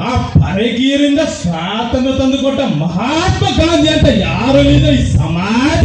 ಆ ಪರಗೀರಿಂದ ಸ್ವಾತಂತ್ರ್ಯ ತಂದುಕೊಟ್ಟ ಮಹಾತ್ಮ ಗಾಂಧಿ ಅಂತ ಯಾರು ಈ ಸಮಾಜ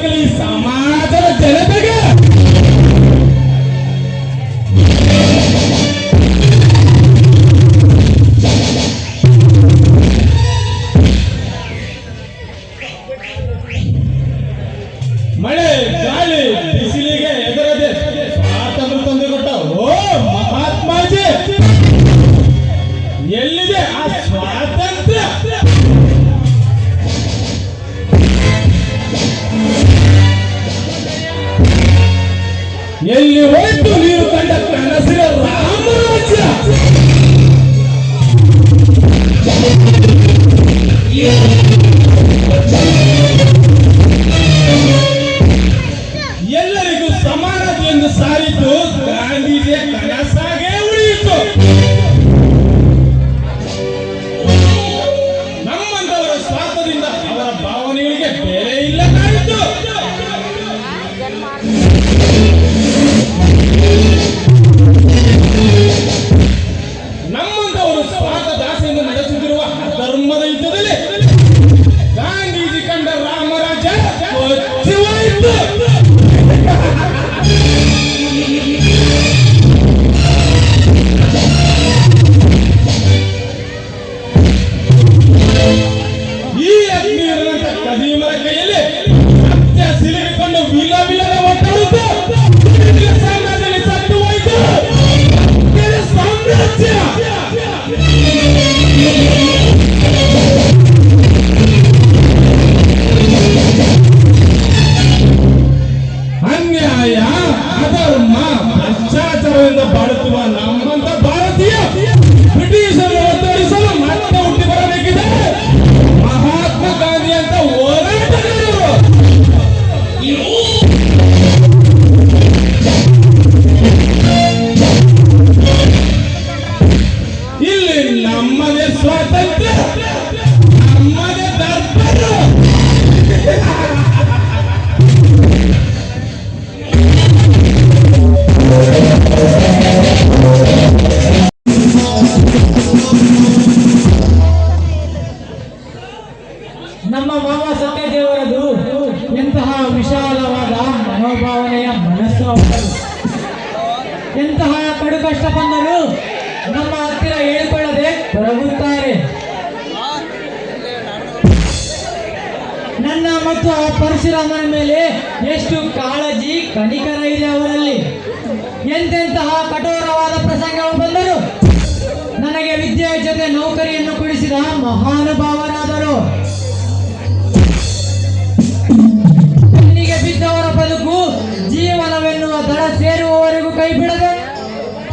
ಎಲ್ಲಿ ಹೋಯ್ತು ನೀರು ಕಂಡ ಕನಸಿನ ರಾಮರಾಜ್ಯ ಎಲ್ಲರಿಗೂ ಸಮಾನತೆ ಎಂದು ಸಾರಿತು ಗಾಂಧೀಜಿಯ ನಮ್ಮ ಮಾವ ಸತ್ಯದೇವರದು ಎಂತಹ ವಿಶಾಲವಾದ ಮನೋಭಾವನೆಯ ಮನಸ್ಸು ಎಂತಹ ಕಡು ಕಷ್ಟ ಬಂದರೂ ನಮ್ಮ ಹತ್ತಿರ ಹೇಳಿಕೊಳ್ಳದೆ ಕೊರಗುತ್ತಾರೆ ಮತ್ತು ಆ ಪರಶುರಾಮನ ಮೇಲೆ ಎಷ್ಟು ಕಾಳಜಿ ಕಣಿಕರ ಇದೆ ಅವರಲ್ಲಿ. ಎಂತೆಂತಹ ಕಠೋರವಾದ ಪ್ರಸಂಗವು ಬಂದರು ನನಗೆ ವಿದ್ಯೆಯ ಜೊತೆ ನೌಕರಿಯನ್ನು ಕೊಡಿಸಿದ ಮಹಾನುಭಾವರಾದರು. ಕಣ್ಣಿಗೆ ಬಿದ್ದವರ ಬದುಕು ಜೀವನವೆನ್ನುವ ದಡ ಸೇರುವವರೆಗೂ ಕೈ ಬಿಡದೆ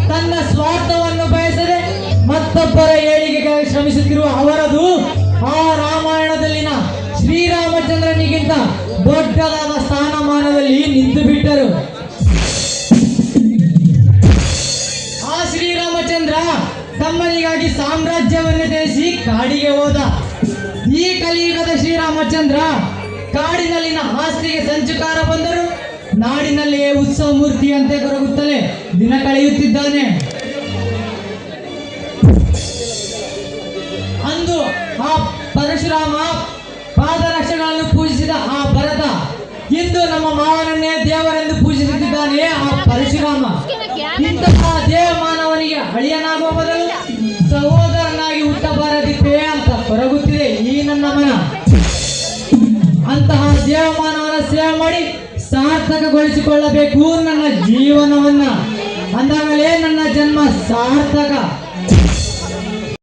ತನ್ನ ಸ್ವಾರ್ಥವನ್ನು ಬಯಸದೆ ಮತ್ತೊಬ್ಬರ ಏಳಿಗೆಗಾಗಿ ಶ್ರಮಿಸುತ್ತಿರುವ ಅವರದು ಆ ರಾಮಾಯಣದಲ್ಲಿನ ಶ್ರೀರಾಮಚಂದ್ರನಿಗಿಂತ ದೊಡ್ಡದಾದ ಸ್ಥಾನಮಾನದಲ್ಲಿ ನಿಂತು ಬಿಟ್ಟರು ಆ ಶ್ರೀರಾಮಚಂದ್ರ ತಮ್ಮನಿಗಾಗಿ ಸಾಮ್ರಾಜ್ಯವನ್ನು ತ್ಯಜಿಸಿ ಕಾಡಿಗೆ ಹೋದ. ಈ ಕಲಿಯುಗದ ಶ್ರೀರಾಮಚಂದ್ರ ಕಾಡಿನಲ್ಲಿನ ಹಾಸಿಗೆ ಸಂಚುಕಾರ ಬಂದರು. ನಾಡಿನಲ್ಲಿಯೇ ಉತ್ಸವ ಮೂರ್ತಿಯಂತೆ ಕೊರಗುತ್ತಲೇ ದಿನ ಕಳೆಯುತ್ತಿದ್ದಾನೆ. ಅಂದು ಆ ಪರಶುರಾಮ ಭರತ ಇಂದು ನಮ್ಮ ಮಾವನನ್ನೇ ದೇವರೆಂದು ಪೂಜಿಸುತ್ತಿದ್ದಾನೆ ಆ ಪರಶುರಾಮ. ಇಂತಹ ದೇವಮಾನವನಿಗೆ ಅಳಿಯನಾಗುವ ಬದಲು ಸಹೋದರನಾಗಿ ಹುಟ್ಟಬಾರದಿತ್ತೇ ಅಂತ ಕೊರಗುತ್ತಿದೆ ಈ ನನ್ನ ಮನ. ಅಂತಹ ದೇವಮಾನವನ ಸೇವೆ ಮಾಡಿ ಸಾರ್ಥಕಗೊಳಿಸಿಕೊಳ್ಳಬೇಕು ನನ್ನ ಜೀವನವನ್ನ. ಅಂದಾಗಲೇ ನನ್ನ ಜನ್ಮ ಸಾರ್ಥಕ.